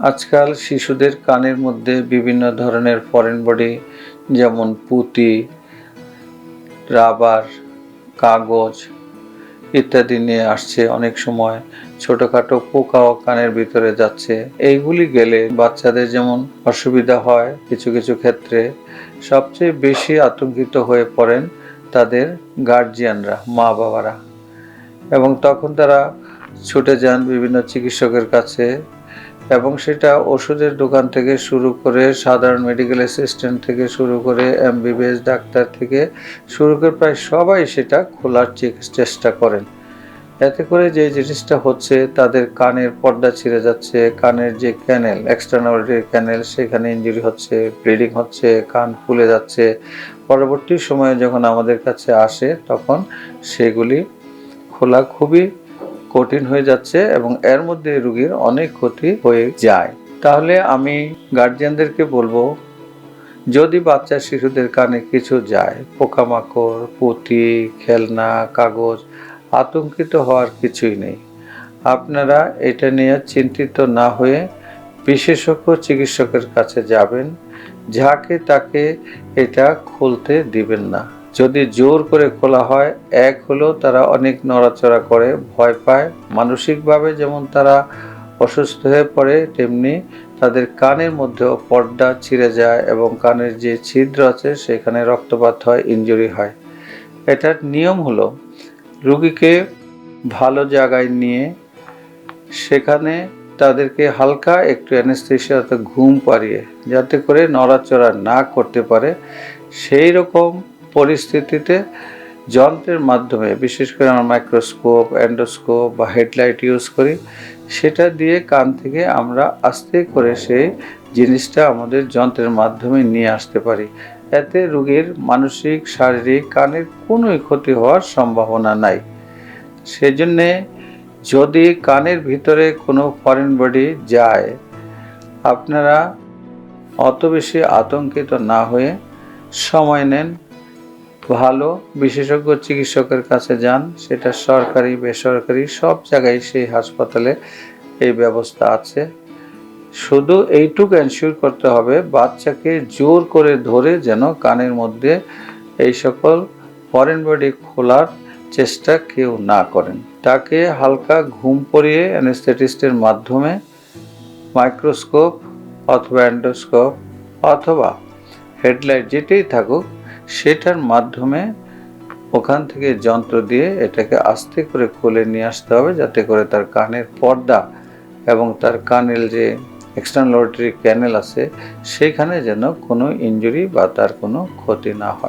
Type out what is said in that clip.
আজকাল শিশুদের কানের মধ্যে বিভিন্ন ধরনের ফরেন বডি যেমন পুঁতি রাবার কাগজ ইত্যাদি নিয়ে আসছে অনেক সময়। ছোটখাটো পোকাও কানের ভিতরে যাচ্ছে। এইগুলি গেলে বাচ্চাদের যেমন অসুবিধা হয় কিছু কিছু ক্ষেত্রে, সবচেয়ে বেশি আতঙ্কিত হয়ে পড়েন তাদের গার্জিয়ানরা মা বাবারা এবং তখন তারা ছুটে যান বিভিন্ন চিকিৎসকের কাছে। এবং সেটা ওষুধের দোকান থেকে শুরু করে সাধারণ মেডিকেল অ্যাসিস্ট্যান্ট থেকে শুরু করে এমবিবিএস ডাক্তার থেকে শুরু করে প্রায় সবাই সেটা খোলার চেষ্টা করেন। এতে করে যে জিনিসটা হচ্ছে তাদের কানের পর্দা ছিঁড়ে যাচ্ছে, কানের যে ক্যানেল এক্সটার্নাল ক্যানেল সেখানে ইঞ্জুরি হচ্ছে ব্লিডিং হচ্ছে, কান ফুলে যাচ্ছে। পরবর্তী সময়ে যখন আমাদের কাছে আসে, তখন সেগুলি খোলা খুবই কঠিন হয়ে যাচ্ছে এবং এর মধ্যে রুগীর অনেক ক্ষতি হয়ে যায়। তাহলে আমি গার্জিয়ানদেরকে বলব, যদি বাচ্চা শিশুদের কানে কিছু যায়, পোকামাকড়, পুঁতি, খেলনা, কাগজ, আতঙ্কিত হওয়ার কিছুই নেই। আপনারা এটা নিয়ে চিন্তিত না হয়ে বিশেষজ্ঞ চিকিৎসকের কাছে যাবেন, যাকে তাকে এটা খুলতে দিবেন না। যদি জোর করে খোলা হয়, এক হলো তারা অনেক নড়াচড়া করে, ভয় পায়। মানসিকভাবে যেমন তারা অসুস্থ হয়ে পড়ে, তেমনি তাদের কানের মধ্যেও পর্দা ছিঁড়ে যায় এবং কানের যে ছিদ্র আছে, সেখানে রক্তপাত হয়, ইনজুরি হয়। এটার নিয়ম হলো, রুগীকে ভালো জায়গায় নিয়ে, সেখানে তাদেরকে হালকা একটু অ্যানেস্থেশিয়া অর্থাৎ ঘুম পাড়িয়ে, যাতে করে নড়াচড়া না করতে পারে। সেই রকম পরিস্থিতিতে যন্ত্রের মাধ্যমে, বিশেষ করে আমরা মাইক্রোস্কোপ অ্যান্ডোস্কোপ বা হেডলাইট ইউজ করি, সেটা দিয়ে কান থেকে আমরা আস্তে করে সেই জিনিসটা আমাদের যন্ত্রের মাধ্যমে নিয়ে আসতে পারি। এতে রোগীর মানসিক, শারীরিক, কানের কোনোই ক্ষতি হওয়ার সম্ভাবনা নাই। সেজন্যে যদি কানের ভিতরে কোনো ফরেন বডি যায়, আপনারা অত বেশি আতঙ্কিত না হয়ে সময় নেন। ভালো বিশেষজ্ঞ চিকিৎসকের কাছে যান, সেটা সরকারি, বেসরকারি, সব জায়গায় সেই হাসপাতালে এই ব্যবস্থা আছে। শুধু এইটুকু এনশিওর করতে হবে, বাচ্চাকে জোর করে ধরে যেন কানের মধ্যে এই সকল ফরেন বডি খোলার চেষ্টা কেউ না করেন। তাকে হালকা ঘুম পড়িয়ে অ্যানেস্থেটিস্টের মাধ্যমে মাইক্রোস্কোপ অথবা অ্যান্ডোস্কোপ অথবা হেডলাইট যেটাই থাকুক সেটার মাধ্যমে ওখান থেকে যন্ত্র দিয়ে এটাকে আস্তে করে খুলে নিয়ে আসতে হবে যাতে করে তার কানের পর্দা এবং তার কানের যে এক্সটার্নাল অডিটরি ক্যানেল আছে, সেখানে যেন কোনো ইঞ্জুরি বা তার কোনো ক্ষতি না হয়।